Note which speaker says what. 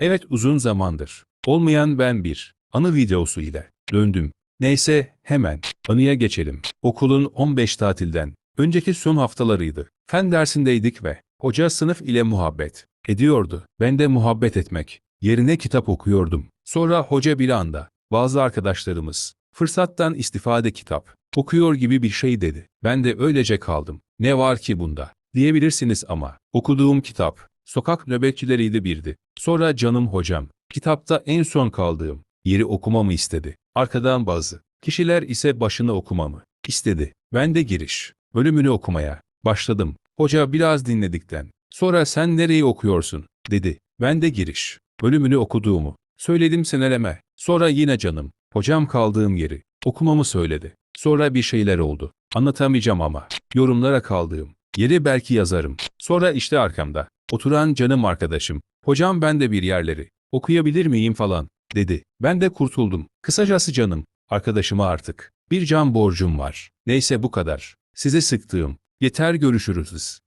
Speaker 1: Evet uzun zamandır. Olmayan ben bir. Anı videosu ile. Döndüm. Neyse hemen. Anıya geçelim. Okulun 15 tatilden. Önceki son haftalarıydı. Fen dersindeydik ve hoca sınıf ile muhabbet ediyordu. Ben de muhabbet etmek yerine kitap okuyordum. Sonra hoca bir anda bazı arkadaşlarımız fırsattan istifade kitap okuyor gibi bir şey dedi. Ben de öylece kaldım. Ne var ki bunda? Diyebilirsiniz ama okuduğum kitap sokak nöbetçileriydi birdi. Sonra canım hocam kitapta en son kaldığım yeri okumamı istedi. Arkadan bazı kişiler ise başını okumamı istedi. Ben de giriş bölümünü okumaya başladım. Hoca biraz dinledikten sonra sen nereyi okuyorsun dedi. Ben de giriş bölümünü okuduğumu söyledim seneleme. Sonra yine canım hocam kaldığım yeri okumamı söyledi. Sonra bir şeyler oldu. Anlatamayacağım ama yorumlara kaldığım yeri belki yazarım. Sonra işte arkamda oturan canım arkadaşım hocam ben de bir yerleri okuyabilir miyim falan dedi. Ben de kurtuldum. Kısacası canım arkadaşıma artık bir can borcum var. Neyse bu kadar. Size sıktığım. Yeter görüşürüz.